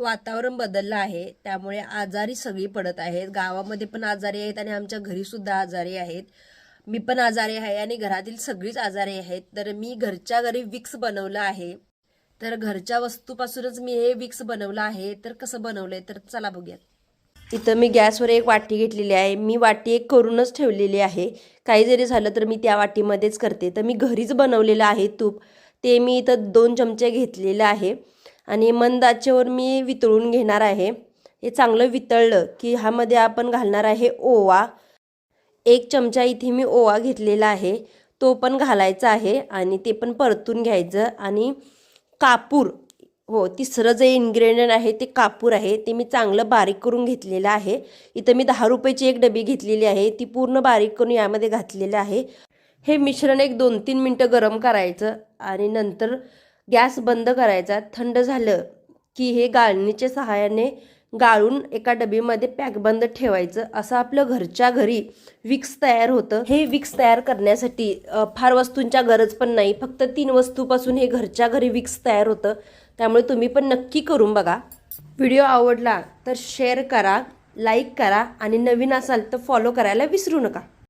वातावरण बदललं आहे. त्यामुळे आजारी सगळी पडत आहेत. गावामध्ये पण आजारी आहेत आणि आमच्या घरीसुद्धा आजारी आहेत. मी पण आजारी आहे आणि घरातील सगळीच आजारी आहेत. तर मी घरच्या घरी विक्स बनवलं आहे. तर घरच्या वस्तूपासूनच मी हे विक्स बनवलं आहे. तर कसं बनवलंय? तर चला बघूयात. इथं मी गॅसवर एक वाटी घेतलेली आहे. मी वाटी एक करूनच ठेवलेली आहे. काही जरी झालं तर मी त्या वाटीमध्येच करते. तर मी घरीच बनवलेलं आहे तूप. ते मी इथं दोन चमचे घेतलेलं आहे. आणि मंद आचेवर मी वितळून घेणार आहे. हे चांगलं वितळलं की ह्यामध्ये आपण घालणार आहे ओवा. एक चमचा इथे मी ओवा घेतलेला आहे. तो पण घालायचा आहे आणि ते पण परतून घ्यायचं आणि कापूर. हो तिसरं जे इन्ग्रेडियंट आहे ते कापूर आहे. ते मी चांगलं बारीक करून घेतलेलं आहे. इथं मी दहा रुपयाची एक डबी घेतलेली आहे. ती पूर्ण बारीक करून यामध्ये घातलेलं आहे. हे मिश्रण एक दोन तीन मिनटं गरम करायचं आणि नंतर गॅस बंद करायचा थंड झालं की हे गाळणीच्या सहाय्याने गाळून एका डबीमध्ये पॅकबंद ठेवायचं. असं आपलं घरच्या घरी विक्स तयार होतं. हे विक्स तयार करण्यासाठी फार वस्तूंच्या गरज पण नाही. फक्त तीन वस्तूपासून हे घरच्या घरी विक्स तयार होतं. त्यामुळे तुम्ही पण नक्की करून बघा. व्हिडिओ आवडला तर शेअर करा लाईक करा आणि नवीन असाल तर फॉलो करायला विसरू नका.